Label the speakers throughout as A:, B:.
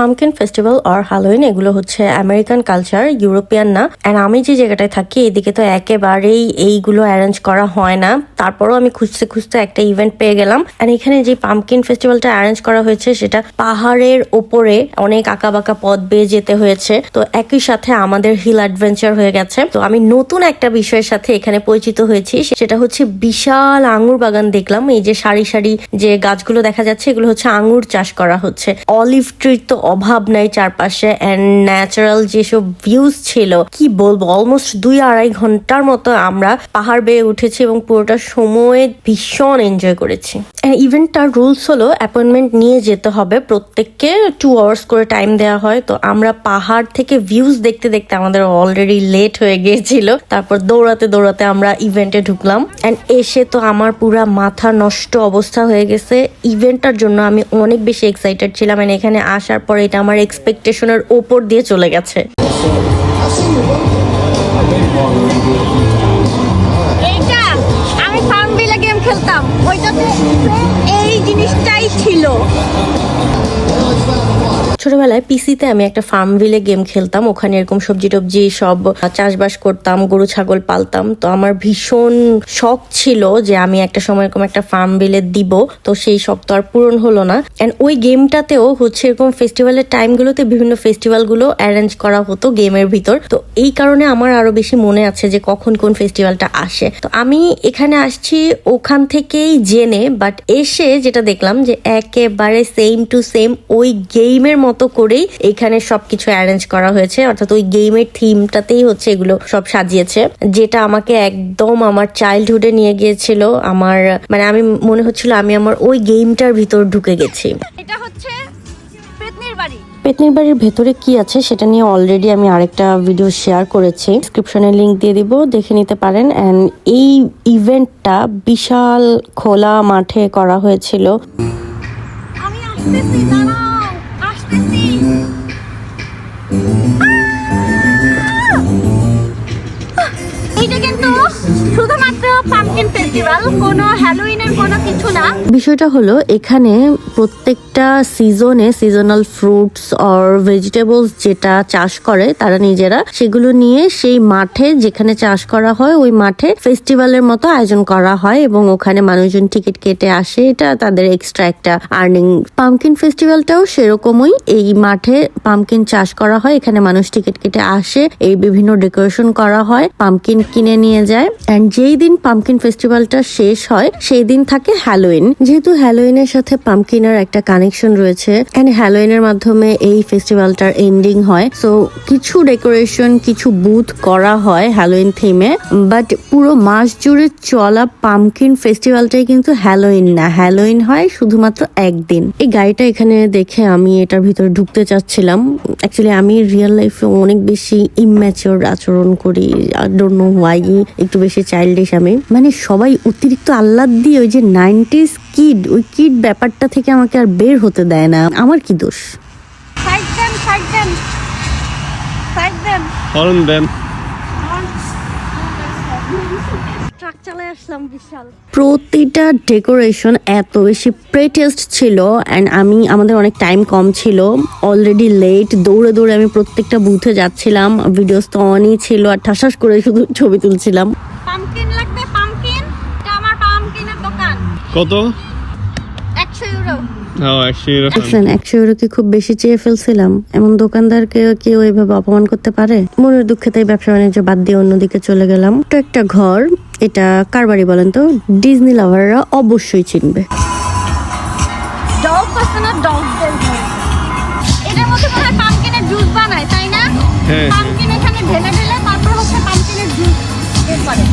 A: Pumpkin festival or Halloween এগুলো হচ্ছে American culture European না। অ্যান্ড আমি যে জায়গাটায় থাকি, এদিকে তো একেবারেই এইগুলো অ্যারেঞ্জ করা হয় না। তারপরও আমি খুঁজতে খুঁজতে একটা ইভেন্ট পেয়ে গেলাম। অ্যান্ড এখানে যে পামকিন ফেস্টিভ্যালটা অ্যারেঞ্জ করা হয়েছে, সেটা পাহাড়ের ওপরে অনেক আঁকা বাঁকা পথ বেয়ে যেতে হয়েছে। তো একই সাথে আমাদের হিল অ্যাডভেঞ্চার হয়ে গেছে। তো আমি নতুন একটা বিষয়ের সাথে এখানে পরিচিত হয়েছি। সেটা হচ্ছে বিশাল আঙ্গুর বাগান দেখলাম। এই যে সারি সারি যে গাছগুলো দেখা যাচ্ছে, এগুলো হচ্ছে আঙ্গুর চাষ করা হচ্ছে। অলিভ ট্রির তো অভাব নাই চারপাশে অ্যান্ড ন্যাচারাল যেসব ভিউজ ছিল, কি বলব অলমোস্ট দুই আড়াই ঘণ্টার মতো আমরা পাহাড় বেয়ে উঠেছি এবং পুরোটা সময় ভীষণ এনজয় করেছি। ইভেন্টটার রুলস হলো অ্যাপয়েন্টমেন্ট নিয়ে যেতে হবে, প্রত্যেককে টু আওয়ার্স করে টাইম দেওয়া হয়। তো আমরা পাহাড় থেকে ভিউজ দেখতে দেখতে আমাদের অলরেডি লেট হয়ে গিয়েছিল। তারপর দৌড়াতে দৌড়াতে আমরা ইভেন্টে ঢুকলাম। অ্যান্ড এসে তো আমার পুরা মাথা নষ্ট অবস্থা হয়ে গেছে। ইভেন্টটার জন্য আমি অনেক বেশি এক্সাইটেড ছিলাম। And এখানে আসার পরে এটা আমার এক্সপেকটেশনের ওপর দিয়ে চলে গেছে।
B: খেলতাম। ওইটাতে এই জিনিসটাই ছিল।
A: ছোটবেলায় পিসিতে আমি একটা ফার্ম ভিলে গেম খেলতাম। ওখানে এরকম সবজি টবজি সব চাষবাস করতাম, গরু, ছাগল পালতাম। তো আমার ভীষণ শখ ছিল যে আমি একটা সময় এরকম একটা ফার্ম ভিলে দিব। তো সেই শখ তো আর পূরণ হলো না। এন্ড ওই গেমটাতেও হচ্ছে এরকম ফেস্টিভ্যালের টাইমগুলোতে বিভিন্ন ফেস্টিভ্যালগুলো অ্যারেঞ্জ করা হতো গেমের ভিতর। তো এই কারণে আমার আরও বেশি মনে আছে যে কখন কোন ফেস্টিভ্যালটা আসে। তো আমি এখানে আসছি ওখান থেকেই জেনে বাট এসে যেটা দেখলাম যে একেবারে সেম টু সেম ওই গেমের মতো করেই এখানে সবকিছু অ্যারেঞ্জ করা হয়েছে। অর্থাৎ ওই গেমের থিমটাতেই হচ্ছে এগুলো সব সাজিয়েছে। যেটা আমাকে একদম আমার চাইল্ডহুডে নিয়ে গিয়েছিল। আমার মানে আমি মনে হচ্ছিল আমি আমার ওই গেমটার ভিতর ঢুকে গেছি।
B: এটা হচ্ছে পেতনির
A: পেতনির বাড়ির ভেতরে কি আছে সেটা নিয়ে অলরেডি আমি আরেকটা ভিডিও শেয়ার করেছি। ডিসক্রিপশনে লিংক দিয়ে দিব দেখে নিতে পারেন। অ্যান্ড এই ইভেন্টটা বিশাল খোলা মাঠে করা হয়েছিল।
B: আমি আসতেছি দাঁড়াও আসতেছি। Krishna. পাম্পকিন
A: বিষয়টা হলো, এখানে প্রত্যেকটা সিজনে সিজনাল ফ্রুটস অর ভেজিটেবলস যেটা চাষ করে তারা নিজেরা, সেগুলো নিয়ে সেই মাঠে যেখানে চাষ করা হয়, ওই মাঠে ফেস্টিভ্যালের মতো আয়োজন করা হয় এবং ওখানে মানুষজন টিকিট কেটে আসে। এটা তাদের এক্সট্রা একটা আর্নিং পামকিন ফেস্টিভ্যালটাও সেরকমই, এই মাঠে পামকিন চাষ করা হয়, এখানে মানুষ টিকিট কেটে আসে, এই বিভিন্ন ডেকোরেশন করা হয় পামকিন কিনে নিয়ে যায়। অ্যান্ড যেই দিন পামকিন ফেস্টিভ্যালটা শেষ হয় সেই দিন থাকে হ্যালোইন যেহেতু হ্যালোইনের সাথে পামকিনের একটা কানেকশন রয়েছে এন্ড হ্যালোইনের মাধ্যমে এই ফেস্টিভ্যালটার এন্ডিং হয় সো কিছু ডেকোরেশন কিছু বুথ করা হয় হ্যালোইন থিমে বাট পুরো মাস জুড়ে চলা পামকিন ফেস্টিভ্যালটাই কিন্তু হ্যালোইন না। হ্যালোইন হয় শুধুমাত্র একদিন। এই গাড়িটা এখানে দেখে আমি এটার ভিতরে ঢুকতে চাচ্ছিলাম। অ্যাকচুয়ালি আমি রিয়েল লাইফে অনেক বেশি ইম্যাচিওর আচরণ করি। আর ডোন্ট নো ওয়াই একটু বেশি চাইল্ডিশ আমি। মানে সবাই অতিরিক্ত আহ্লাদ দিয়ে ওই যে নাইনটিস কিড ওই কিড ব্যাপারটা থেকে আমাকে আর বের হতে দেয় না। আমার কি দোষ?
B: সাইড দেন সাইড দেন সাইড দেন
C: হরন দেন
B: ট্রাক চালায় আসলাম বিশাল।
A: প্রতিটা ডেকোরেশন এত বেশি প্রেটেস্ট ছিল অ্যান্ড আমি আমাদের অনেক টাইম কম ছিল। অলরেডি লেট দৌড়ে দৌড়ে আমি প্রত্যেকটা বুথে যাচ্ছিলাম। ভিডিওস তো অনই ছিল আর ঠাসাস করে শুধু ছবি তুলছিলাম
B: পাম্পকিন লাগবে পাম্পকিন এটা আমার পাম্পকিনের দোকান
C: কত?
B: একশো ইউরো।
C: হ্যাঁ একশো
A: কি খুব বেশি চেয়ে ফেলছিলাম? এমন দোকানদারকে কেউ এইভাবে অপমান করতে পারে? মনের দুঃখে তাই ব্যবসা বাণিজ্য বাদ দিয়ে অন্যদিকে চলে গেলাম। তো একটা ঘর এটা কার বাড়ি বলেন তো? ডিজনি লাভাররা অবশ্যই চিনবে।
B: এটার মধ্যে মনে হয় পাম্পকিনের জুস বানায় তাই না?
C: হ্যাঁ।
B: পাম্পকিন এখানে ঢেলে ঢেলে তারপর হচ্ছে পাম্পকিনের জুস বের করে।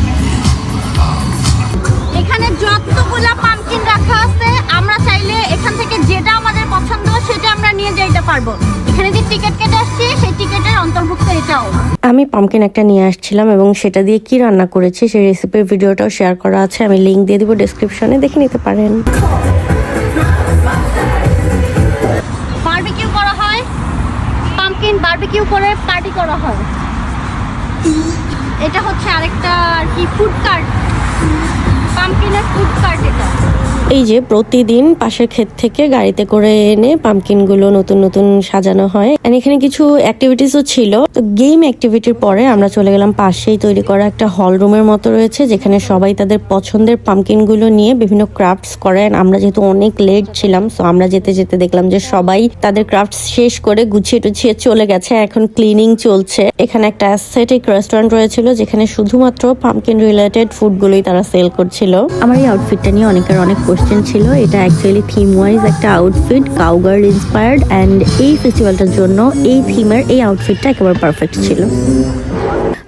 B: পারব এখানে যে টিকিট কেটে আসছি সেই টিকিটের অন্তর্ভুক্ত এটাও।
A: আমি পামকিন একটা নিয়ে আসছিলাম এবং সেটা দিয়ে কি রান্না করেছি সেই রেসিপির ভিডিওটাও শেয়ার করা আছে। আমি লিঙ্ক দিয়ে দিব ডেসক্রিপশনে দেখে নিতে পারেন।
B: বারবিকিউ করা হয়। পাম্পকিন বারবিকিউ করে পার্টি করা হয়। এটা হচ্ছে আরেকটা আর কি ফুড কার্ট পাম্পকিনের ফুড কার্ট
A: এই যে প্রতিদিন পাশের ক্ষেত থেকে গাড়িতে করে এনে পামকিনগুলো নতুন নতুন সাজানো হয়। এখানে কিছু অ্যাক্টিভিটিসও ছিল। তো গেম অ্যাক্টিভিটির পরে আমরা চলে গেলাম পাশেই তৈরি করা একটা হল রুমের মতো রয়েছে, যেখানে সবাই তাদের পছন্দের পামকিনগুলো নিয়ে বিভিন্ন ক্রাফটস করেন আমরা যেহেতু অনেক লেট ছিলাম সো আমরা যেতে যেতে দেখলাম যে সবাই তাদের ক্রাফট শেষ করে গুছিয়ে টুছিয়ে চলে গেছে। এখন ক্লিনিং চলছে। এখানে একটা অ্যাস্থেটিক রেস্টুরেন্ট রয়েছিল, যেখানে শুধুমাত্র পামকিন রিলেটেড ফুডগুলোই তারা সেল করছিল। আমার এই আউটফিটটা নিয়ে অনেকের অনেক কোশ্চেন ছিল। এটা অ্যাকচুয়ালি থিম ওয়াইজ একটা আউটফিট কাউগার্ল ইন্সপায়ার্ড অ্যান্ড এই ফেস্টিভ্যালটার জন্য এই থিমের এই আউটফিটটা একেবারে পারফেক্ট ছিল।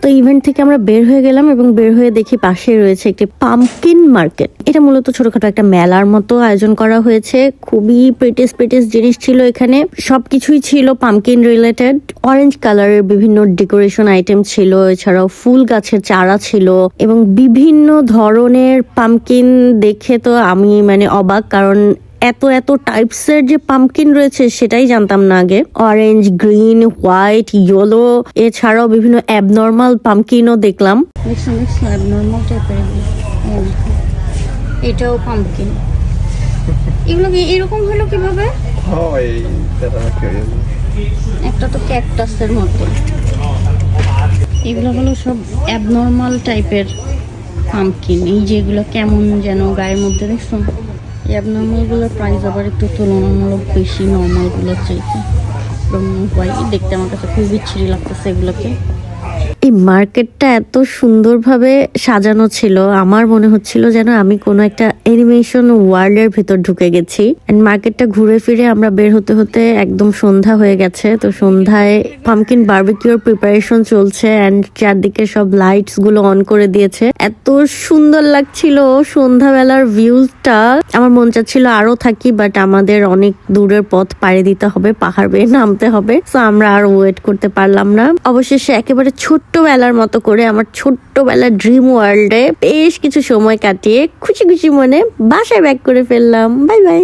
A: তো ইভেন্ট থেকে আমরা বের হয়ে গেলাম এবং বের হয়ে দেখি পাশে রয়েছে একটি পাম্পকিন মার্কেট এটা মূলত ছোটখাটো একটা মেলার মতো আয়োজন করা হয়েছে। খুবই প্রিটিস প্রিটিস জিনিস ছিল এখানে। সবকিছুই ছিল পাম্পকিন রিলেটেড অরেঞ্জ কালারের বিভিন্ন ডেকোরেশন আইটেম ছিল, এছাড়াও ফুল গাছের চারা ছিল এবং বিভিন্ন ধরনের পাম্পকিন দেখে তো আমি মানে অবাক, কারণ এত এত টাইপসের যে পাম্পকিন রয়েছে সেটাই জানতাম না আগে। অরেঞ্জ গ্রিন হোয়াইট ইয়েলো এছাড়াও বিভিন্ন অ্যাবনর্মাল পাম্পকিনও দেখলাম। টাইপের
B: এটাও পাম্পকিন এগুলো কি এরকম হলো কীভাবে? একটা তো ক্যাকটাসের মতো। এগুলো হলো সব অ্যাবনর্মাল টাইপের পাম্পকিন এই যেগুলো কেমন যেন গায়ের মধ্যে দেখছ? অ্যাবনর্মালগুলোর প্রাইস আবার একটু তুলনামূলক বেশি নর্মালগুলোর চাইতে। হোয়াইট দেখতে আমার কাছে খুবই বিচ্ছিরি লাগতেছে এগুলোকে।
A: এই মার্কেটটা এত সুন্দরভাবে সাজানো ছিল, আমার মনে হচ্ছিল যেন আমি কোনো একটা অ্যানিমেশন ওয়ার্ল্ডের ভেতর ঢুকে গেছি। এন্ড মার্কেটটা ঘুরে ফিরে আমরা বের হতে হতে একদম সন্ধ্যা হয়ে গেছে, তো সন্ধ্যায় পামকিন বার্বিকিউর প্রিপারেশন চলছে এন্ড চারদিকে সব লাইটসগুলো অন করে দিয়েছে। এত সুন্দর লাগছিল সন্ধ্যাবেলার ভিউটা আমার মন চাচ্ছিল আরও থাকি বাট আমাদের অনেক দূরের পথ পাড়ি দিতে হবে, পাহাড় বেয়ে নামতে হবে। তো আমরা আর ওয়েট করতে পারলাম না। অবশেষে একেবারে ছোট্টবেলার মতো করে আমার ছোট্টবেলার ড্রিম ওয়ার্ল্ডে বেশ কিছু সময় কাটিয়ে খুশি খুশি মনে বাসায় ব্যাক করে ফেললাম। Bye bye